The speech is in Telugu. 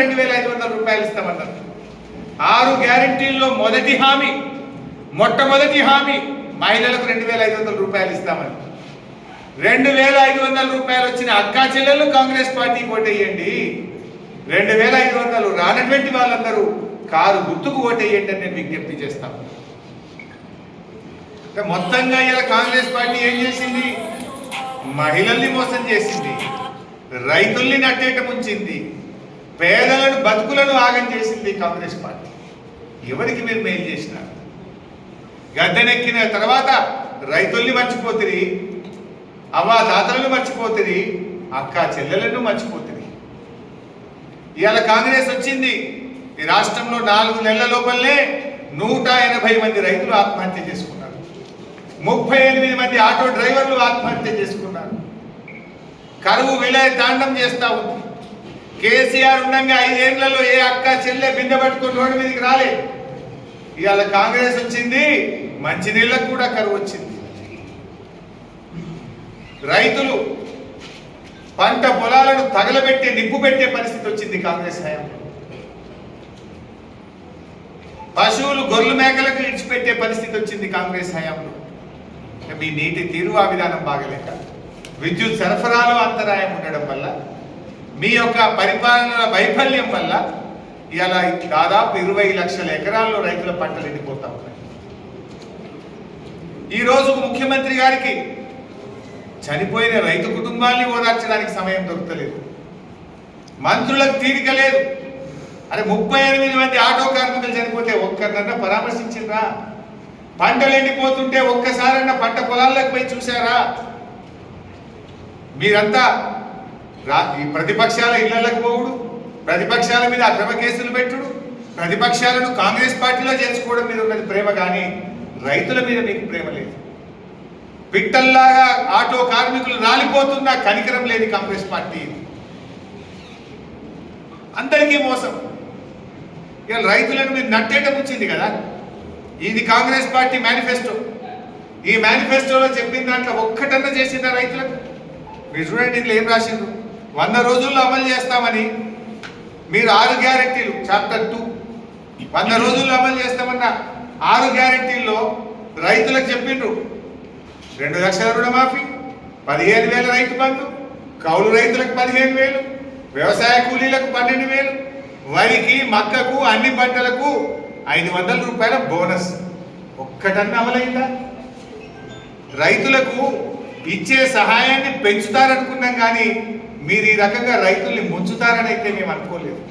రెండు వేల ఐదు వందల రూపాయలు ఇస్తామన్నారు. ఆరు గ్యారంటీల్లో మొదటి హామీ మొట్టమొదటి హామీ మహిళలకు రెండు వేల ఐదు వందల రూపాయలు ఇస్తామని రెండు వేల ఐదు వందల రూపాయలు వచ్చిన అక్కా చెల్లెలు కాంగ్రెస్ పార్టీ ఓటేయండి. రెండు వేల ఐదు వందలు రానటువంటి వాళ్ళందరూ కారు గుర్తుకు ఓటేయండి అని నేను విజ్ఞప్తి చేస్తాను అంటే మొత్తంగా ఇలా కాంగ్రెస్ పార్టీ ఏం చేసింది? మహిళల్ని మోసం చేసింది. రైతుల్ని నట్టేట ముంచింది. పేదలను బతుకులను ఆగం చేసింది కాంగ్రెస్ పార్టీ. ఎవరికి మీరు మేలు చేసినారు గద్దెనెక్కిన తర్వాత రైతుల్ని మర్చిపోతుంది అవ్వ తాతలను మర్చిపోతుంది అక్క చెల్లెలను మర్చిపోతుంది ఇవాళ కాంగ్రెస్ వచ్చింది. ఈ రాష్ట్రంలో నాలుగు నెలల లోపలనే నూట ఎనభై మంది రైతులు ఆత్మహత్య చేసుకున్నారు. ముప్పై ఎనిమిది మంది ఆటో డ్రైవర్లు ఆత్మహత్య చేసుకున్నారు. కరువు విలయ తాండం చేస్తా ఉంది. కేసీఆర్ ఉండగా ఐదేళ్ళలో ఏ అక్క చెల్లె బిందె పట్టుకుని రోడ్డు మీదకి రాలే. ఇవాళ కాంగ్రెస్ వచ్చింది మంచినీళ్ళకు కూడా కరువు వచ్చింది. రైతులు పంట పొలాలను తగలబెట్టే నిప్పు పెట్టే పరిస్థితి వచ్చింది కాంగ్రెస్ హయాంలో. పశువులు గొర్రెలు మేకలకు ఇడిచిపెట్టే పరిస్థితి వచ్చింది కాంగ్రెస్ హయాంలో. మీ నీటి తీరు ఆ విధానం బాగలేక విద్యుత్ సరఫరాలో అంతరాయం ఉండడం వల్ల మీ యొక్క పరిపాలన వైఫల్యం వల్ల ఇలా దాదాపు ఇరవై లక్షల ఎకరాల్లో రైతుల పంటలు ఎండిపోతా ఉన్నాయి. ఈ రోజు ముఖ్యమంత్రి గారికి చనిపోయిన రైతు కుటుంబాన్ని ఓదార్చడానికి సమయం దొరకలేదు. మంత్రులకు తీరిక లేదు. అరే ముప్పై ఎనిమిది మంది ఆటో కార్మికులు చనిపోతే ఒక్కరినన్నా పరామర్శించిండ్రా? పంటలు ఎండిపోతుంటే ఒక్కసారన్నా పంట పొలాల్లోకి పోయి చూసారా మీరంతా ప్రతిపక్షాల ఇళ్ళకు పోవుడు. ప్రతిపక్షాల మీద అక్రమ కేసులు పెట్టుడు. ప్రతిపక్షాలను కాంగ్రెస్ పార్టీలో చేర్చుకోవడం మీద ఉన్నది ప్రేమ కానీ రైతుల మీద మీకు ప్రేమ లేదు. పిట్టల్లాగా ఆటో కార్మికులు రాలిపోతున్నా కనికరం లేని కాంగ్రెస్ పార్టీ అందరికీ మోసం. ఇక రైతులను మీరు నట్టేట వచ్చింది కదా? ఇది కాంగ్రెస్ పార్టీ మేనిఫెస్టో. ఈ మేనిఫెస్టోలో చెప్పిన దాంట్లో ఒక్కటన్నా చేసిందా రైతులకు? మీరు చూడండి ఇందులో ఏం రాసిండ్రు? వంద రోజుల్లో అమలు చేస్తామని మీరు ఆరు గ్యారెంటీలు చాప్టర్ టూ. వంద రోజుల్లో అమలు చేస్తామన్న ఆరు గ్యారెంటీల్లో రైతులకు చెప్పిండ్రు. రెండు లక్షల రుణమాఫీ పదిహేను వేల రైతు బంధు కౌలు రైతులకు పదిహేను వేలు వ్యవసాయ కూలీలకు పన్నెండు వేలు వరికి మక్కకు అన్ని పంటలకు ఐదు వందల రూపాయల బోనస్. ఒక్కటన్నా అమలైందా? రైతులకు ఇచ్చే సహాయాన్ని పెంచుతారనుకున్నాం కానీ మీరు ఈ రకంగా రైతుల్ని ముంచుతారని అయితే మేము అనుకోలేదు.